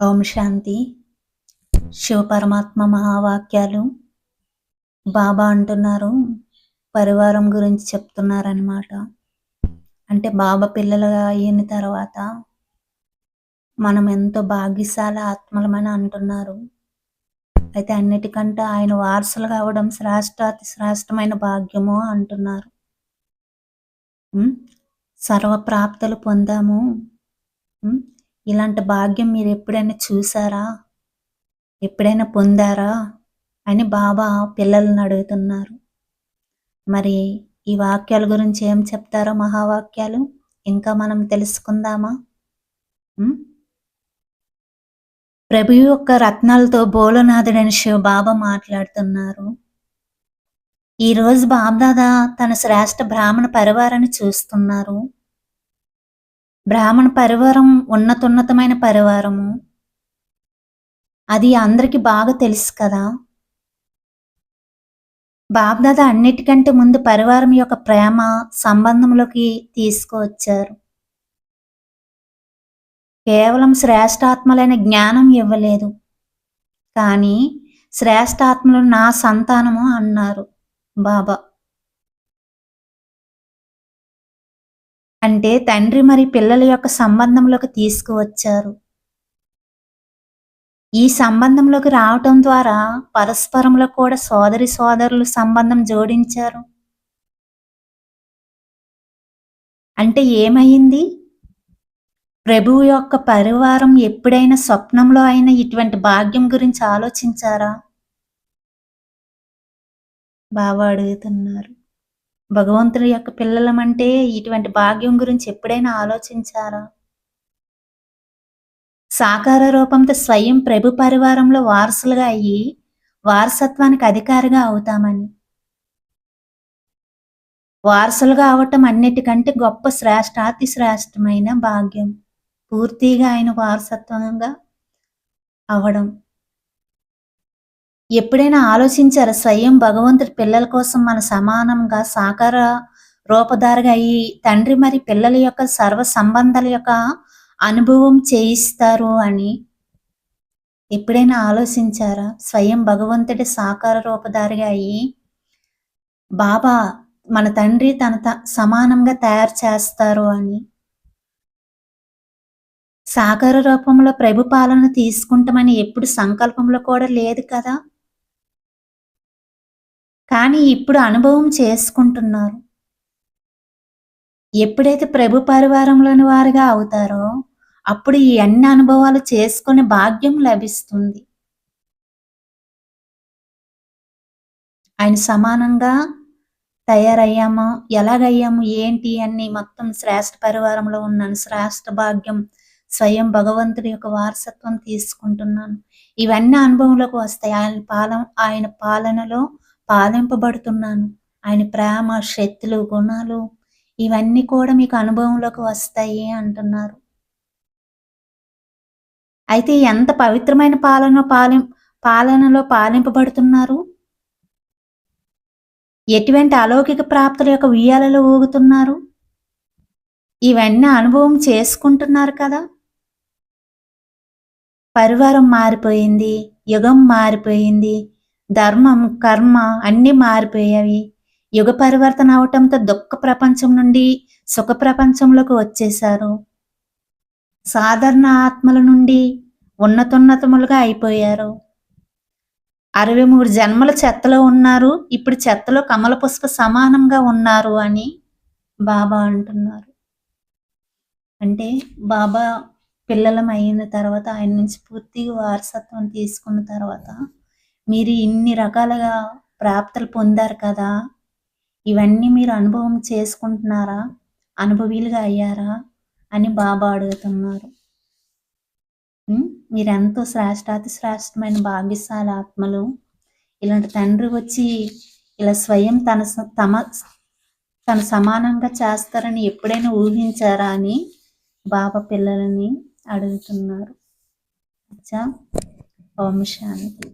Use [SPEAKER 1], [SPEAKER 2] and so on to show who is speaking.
[SPEAKER 1] ఓం శాంతి. శివపరమాత్మ మహావాక్యాలు బాబా అంటున్నారు పరివారం గురించి చెప్తున్నారనమాట అంటే బాబా పిల్లలుగా అయిన తర్వాత మనం ఎంతో భాగ్యశాల ఆత్మలమని అంటున్నారు. అయితే అన్నిటికంటే ఆయన వారసులు కావడం శ్రేష్టాతి శ్రేష్టమైన భాగ్యము అంటున్నారు. సర్వప్రాప్తులు పొందాము. ఇలాంటి భాగ్యం మీరు ఎప్పుడైనా చూసారా? ఎప్పుడైనా పొందారా? అని బాబా పిల్లలను అడుగుతున్నారు. మరి ఈ వాక్యాల గురించి ఏం చెప్తారో మహావాక్యాలు? ఇంకా మనం తెలుసుకుందామా? ప్రభు యొక్క రత్నాలతో బోలనాథుడని శివ బాబా మాట్లాడుతున్నారు ఈరోజు బాబ్దాదా తన శ్రేష్ఠ బ్రాహ్మణ పరివారాన్ని చూస్తున్నారు. బ్రాహ్మణ పరివారం ఉన్నతున్నతమైన పరివారము. అది అందరికి బాగా తెలుసు కదా. బాబ్దాద అన్నిటికంటే ముందు పరివారం యొక్క ప్రేమ సంబంధంలోకి తీసుకువచ్చారు. కేవలం శ్రేష్టాత్మలైన జ్ఞానం ఇవ్వలేదు. కానీ శ్రేష్టాత్మలు నా సంతానము అన్నారు బాబా. అంటే తండ్రి మరి పిల్లల యొక్క సంబంధంలోకి తీసుకువచ్చారు. ఈ సంబంధంలోకి రావటం ద్వారా పరస్పరంలో కూడా సోదరి సోదరులు సంబంధం జోడించారు. అంటే ఏమైంది? ప్రభువు యొక్క పరివారం ఎప్పుడైనా స్వప్నంలో అయినా ఇటువంటి భాగ్యం గురించి ఆలోచించారా? బాబా అడుగుతున్నారు. భగవంతుడి యొక్క పిల్లలమంటే ఇటువంటి భాగ్యం గురించి ఎప్పుడైనా ఆలోచించారా? సాకార రూపంతో స్వయం ప్రభు పరివారంలో వారసులుగా అయ్యి వారసత్వానికి అధికారిగా అవుతామని. వారసులుగా అవటం అన్నిటికంటే గొప్ప శ్రేష్టాతి శ్రేష్టమైన భాగ్యం. పూర్తిగా ఆయన వారసత్వంగా అవడం. ఎప్పుడైనా ఆలోచించారా? స్వయం భగవంతుడి పిల్లల కోసం మన సమానంగా సాకార రూపధారిగా అయ్యి తండ్రి మరి పిల్లల యొక్క సర్వ సంబంధాల యొక్క అనుభవం చేయిస్తారు అని ఎప్పుడైనా ఆలోచించారా? స్వయం భగవంతుడి సాకార రూపధారిగా అయ్యి బాబా మన తండ్రి తన సమానంగా తయారు చేస్తారు అని సాకార రూపంలో ప్రభు పాలన తీసుకుంటామని ఎప్పుడు సంకల్పంలో కూడా లేదు కదా? కానీ ఇప్పుడు అనుభవం చేసుకుంటున్నారు. ఎప్పుడైతే ప్రభు పరివారంలోని వారుగా అవుతారో అప్పుడు ఈ అన్ని అనుభవాలు చేసుకునే భాగ్యం లభిస్తుంది. ఆయన సమానంగా తయారయ్యాము? ఎలాగయ్యాము? ఏంటి? అన్ని మొత్తం శ్రేష్ఠ పరివారంలో ఉన్నాను శ్రేష్ఠ భాగ్యం స్వయం భగవంతుడి యొక్క వారసత్వం తీసుకుంటున్నాను. ఇవన్నీ అనుభవంలోకి వస్తాయి. ఆయన పాలన ఆయన పాలనలో పాలింపబడుతున్నాను ఆయన ప్రేమ శక్తులు గుణాలు ఇవన్నీ కూడా మీకు అనుభవంలోకి వస్తాయి అంటున్నారు. అయితే ఎంత పవిత్రమైన పాలన పాలిం పాలనలో పాలింపబడుతున్నారు? ఎటువంటి అలౌకిక ప్రాప్తుల యొక్క ఉయ్యాలలో ఊగుతున్నారు? ఇవన్నీ అనుభవం చేసుకుంటున్నారు కదా? పరివారం మారిపోయింది యుగం మారిపోయింది ధర్మం కర్మ అన్నీ మారిపోయాయి యుగ పరివర్తన అవటంతో దుఃఖ ప్రపంచం నుండి సుఖ ప్రపంచంలోకి వచ్చేశారు. సాధారణ ఆత్మల నుండి ఉన్నతోన్నతములుగా అయిపోయారు. అరవై మూడు జన్మల చెత్తలో ఉన్నారు. ఇప్పుడు చెత్తలో కమల పుష్ప సమానంగా ఉన్నారు అని బాబా అంటున్నారు. అంటే బాబా పిల్లలం అయిన తర్వాత ఆయన నుంచి పూర్తిగా వారసత్వం తీసుకున్న తర్వాత మీరు ఇన్ని రకాలుగా ప్రాప్తలు పొందారు కదా ఇవన్నీ మీరు అనుభవం చేసుకుంటున్నారా? అనుభవీలుగా అయ్యారా? అని బాబా అడుగుతున్నారు. మీరెంతో శ్రేష్టాతి శ్రేష్టమైన భాగ్యశాల ఆత్మలు. ఇలాంటి తండ్రి వచ్చి ఇలా స్వయం తన తమ తన సమానంగా చేస్తారని ఎప్పుడైనా ఊహించారా అని బాబా పిల్లలని అడుగుతున్నారు. అచ్చా ఓం శాంతి.